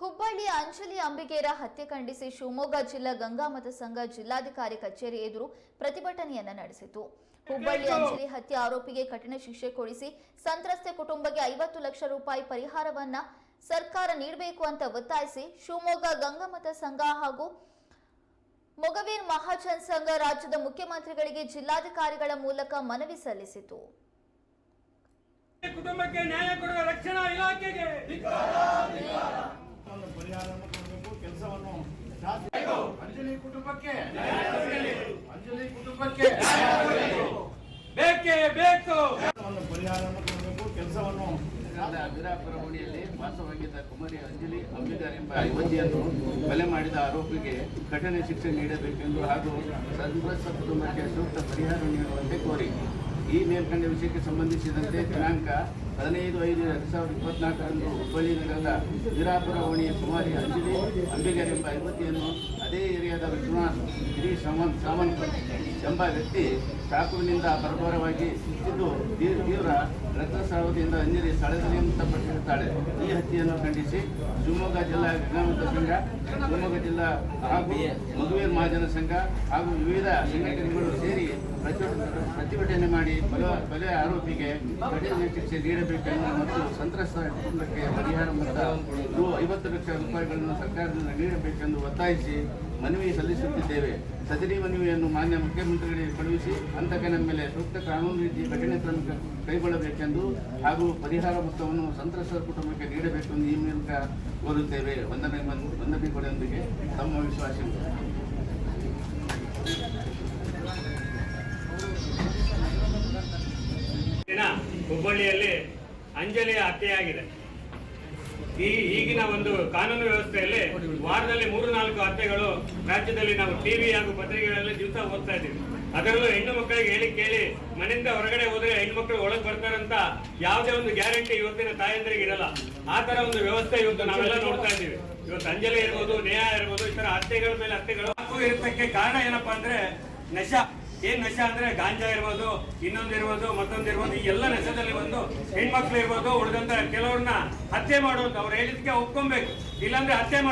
ಹುಬ್ಬಳ್ಳಿಯ ಅಂಜಲಿ ಅಂಬಿಗೇರ ಹತ್ಯೆ ಖಂಡಿಸಿ ಶಿವಮೊಗ್ಗ ಜಿಲ್ಲಾ ಗಂಗಾಮತ ಸಂಘ ಜಿಲ್ಲಾಧಿಕಾರಿ ಕಚೇರಿ ಎದುರು ಪ್ರತಿಭಟನೆಯನ್ನ ನಡೆಸಿತು. ಹುಬ್ಬಳ್ಳಿ ಅಂಜಲಿ ಹತ್ಯೆ ಆರೋಪಿಗೆ ಕಠಿಣ ಶಿಕ್ಷೆ ಕೊಡಿಸಿ ಸಂತ್ರಸ್ತೆ ಕುಟುಂಬಕ್ಕೆ ಐವತ್ತು ಲಕ್ಷ ರೂಪಾಯಿ ಪರಿಹಾರವನ್ನ ಸರ್ಕಾರ ನೀಡಬೇಕು ಅಂತ ಒತ್ತಾಯಿಸಿ ಶಿವಮೊಗ್ಗ ಗಂಗಾಮತ ಸಂಘ ಹಾಗೂ ಮೊಗವೀರ್ ಮಹಾಜನ್ ಸಂಘ ರಾಜ್ಯದ ಮುಖ್ಯಮಂತ್ರಿಗಳಿಗೆ ಜಿಲ್ಲಾಧಿಕಾರಿಗಳ ಮೂಲಕ ಮನವಿ ಸಲ್ಲಿಸಿತು. ಕುಟುಂಬಕ್ಕೆ ನ್ಯಾಯ ಕೊಡುವ ರಕ್ಷಣಾ ಇಲಾಖೆಗೆ ಒಂದು ಪರಿಹಾರವನ್ನು ಕೊಡಬೇಕು ಕೆಲಸವನ್ನು ಅಂಜಲಿ ಕುಟುಂಬಕ್ಕೆ. ಅಂಜಲಿ ಕುಟುಂಬಕ್ಕೆ. ಬೇಕೇ ಬೇಕು. ಪರಿಹಾರವನ್ನು ಕೊಡಬೇಕು ಕೆಲಸವನ್ನು ಅಭಿರಾಪುರ ಓಣಿಯಲ್ಲಿ ವಾಸವಾಗಿದ್ದ ಕುಮಾರಿ ಅಂಜಲಿ ಅಂಬಿಗರ್ ಎಂಬ ಯುವತಿಯನ್ನು ಕೊಲೆ ಮಾಡಿದ ಆರೋಪಿಗೆ ಕಠಿಣ ಶಿಕ್ಷೆ ನೀಡಬೇಕೆಂದು ಹಾಗೂ ಸಂತ್ರಸ್ತ ಕುಟುಂಬಕ್ಕೆ ಸೂಕ್ತ ಪರಿಹಾರ ನೀಡುವಂತೆ ಕೋರಿ. ಈ ಮೇಲ್ಕಂಡ ವಿಷಯಕ್ಕೆ ಸಂಬಂಧಿಸಿದಂತೆ ದಿನಾಂಕ ಹದಿನೈದು ಐದು ಎರಡು ಸಾವಿರದ ಇಪ್ಪತ್ನಾಲ್ಕರಂದು ಹುಬ್ಬಳ್ಳಿ ನಗರದ ವೀರಾಪುರ ಓಣಿಯ ಕುಮಾರಿ ಅಂಜಲಿ ಅಂಬಿಗರ್ ಎಂಬ ಯುವತಿಯನ್ನು ಅದೇ ಏರಿಯಾದ ವಿಶ್ವನಾಥ್, ಗಿರೀಶ್ ಸಾಮಂತ್ ಸಾಮಂತ್ ಎಂಬ ವ್ಯಕ್ತಿ ಚಾಕುವಿನಿಂದ ಬರ್ಬರವಾಗಿ ಸುತ್ತಿದ್ದು ತೀವ್ರ ತೀವ್ರ ರಕ್ತಸ್ರಾವದಿಂದ ಅಂಜಲಿ ಸ್ಥಳದಲ್ಲಿ ಮೃತಪಟ್ಟಿರುತ್ತಾಳೆ ಈ ಹತ್ಯೆಯನ್ನು ಖಂಡಿಸಿ ಶಿವಮೊಗ್ಗ ಜಿಲ್ಲಾ ವಿಜ್ಞಾನದ ಸಂಘ, ಶಿವಮೊಗ್ಗ ಜಿಲ್ಲಾ ಹಾಗೂ ಮಧುವೇರ್ ಮಹಾಜನ ಸಂಘ ಹಾಗೂ ವಿವಿಧ ಸಂಘಟನೆಗಳು ಸೇರಿ ಪ್ರತಿಭಟನೆ ಮಾಡಿ ಕೊಲೆ ಕೊಲೆ ಆರೋಪಿಗೆ ಕಠಿಣ ಶಿಕ್ಷೆ ನೀಡಬೇಕೆಂದು ಮತ್ತು ಸಂತ್ರಸ್ತ ಕುಟುಂಬಕ್ಕೆ ಪರಿಹಾರ ಮೊತ್ತ ಐವತ್ತು ಲಕ್ಷ ರೂಪಾಯಿಗಳನ್ನು ಸರ್ಕಾರದಿಂದ ನೀಡಬೇಕೆಂದು ಒತ್ತಾಯಿಸಿ ಮನವಿ ಸಲ್ಲಿಸುತ್ತಿದ್ದೇವೆ. ಸದರಿ ಮನವಿಯನ್ನು ಮಾನ್ಯ ಮುಖ್ಯಮಂತ್ರಿಗಳಿಗೆ ಕಳುಹಿಸಿ ಹಂತಕನ ಮೇಲೆ ಸೂಕ್ತ ಕಾನೂನು ರೀತಿ ಕಠಿಣ ಕ್ರಮ ಕೈಗೊಳ್ಳಬೇಕೆಂದು ಹಾಗೂ ಪರಿಹಾರ ಮೊತ್ತವನ್ನು ಸಂತ್ರಸ್ತರ ಕುಟುಂಬಕ್ಕೆ ನೀಡಬೇಕೆಂದು ಈ ಮೂಲಕ ಕೋರುತ್ತೇವೆ. ವಂದನೆ ವಂದನೆಗಳೊಂದಿಗೆ ತಮ್ಮ ವಿಶ್ವಾಸ ಹುಬ್ಬಳ್ಳಿಯಲ್ಲಿ ಅಂಜಲಿ ಹತ್ಯೆಯಾಗಿದೆ. ಈ ಈಗಿನ ಒಂದು ಕಾನೂನು ವ್ಯವಸ್ಥೆಯಲ್ಲಿ ವಾರದಲ್ಲಿ ಮೂರು, ನಾಲ್ಕು ಹತ್ಯೆಗಳು ರಾಜ್ಯದಲ್ಲಿ ನಾವು ಟಿವಿ ಹಾಗೂ ಪತ್ರಿಕೆಗಳಲ್ಲಿ ದಿವಸ ಓದ್ತಾ ಇದ್ದೀವಿ. ಅದರಲ್ಲೂ ಹೆಣ್ಣು ಮಕ್ಕಳಿಗೆ ಹೇಳಿ ಕೇಳಿ ಮನೆಯಿಂದ ಹೊರಗಡೆ ಹೋದ್ರೆ ಹೆಣ್ಣು ಮಕ್ಕಳು ಒಳಗೆ ಬರ್ತಾರಂತ ಯಾವುದೇ ಒಂದು ಗ್ಯಾರಂಟಿ ಇವತ್ತಿನ ತಾಯಂದ್ರಿಗೆ ಇರಲ್ಲ. ಆ ತರ ಒಂದು ವ್ಯವಸ್ಥೆ ಇವತ್ತು ನಾವೆಲ್ಲ ನೋಡ್ತಾ ಇದ್ದೀವಿ. ಇವತ್ತು ಅಂಜಲಿ ಇರ್ಬೋದು, ನೇಹ ಇರ್ಬೋದು, ಈ ತರ ಹತ್ಯೆಗಳ ಮೇಲೆ ಹತ್ಯೆಗಳು. ಇರ್ತಕ್ಕೆ ಇರತಕ್ಕೆ ಕಾರಣ ಏನಪ್ಪಾ ಅಂದ್ರೆ ನಶ. ಏನ್ ನಶ ಅಂದ್ರೆ ಗಾಂಜಾ ಇರ್ಬೋದು, ಇನ್ನೊಂದು ಇರ್ಬೋದು, ಮತ್ತೊಂದು ಇರ್ಬೋದು, ಈ ಎಲ್ಲ ನಶದಲ್ಲಿ ಬಂದು ಹೆಣ್ಮಕ್ಳು ಇರ್ಬೋದು, ಉಳಿದಂತ ಕೆಲವ್ರನ್ನ ಹತ್ಯೆ ಮಾಡೋದು ಅವ್ರು ಹೇಳಿದ್ಕೆ ಒಪ್ಕೊಬೇಕು. ಇಲ್ಲಾಂದ್ರೆ ಹತ್ಯೆ ಮಾಡೋದು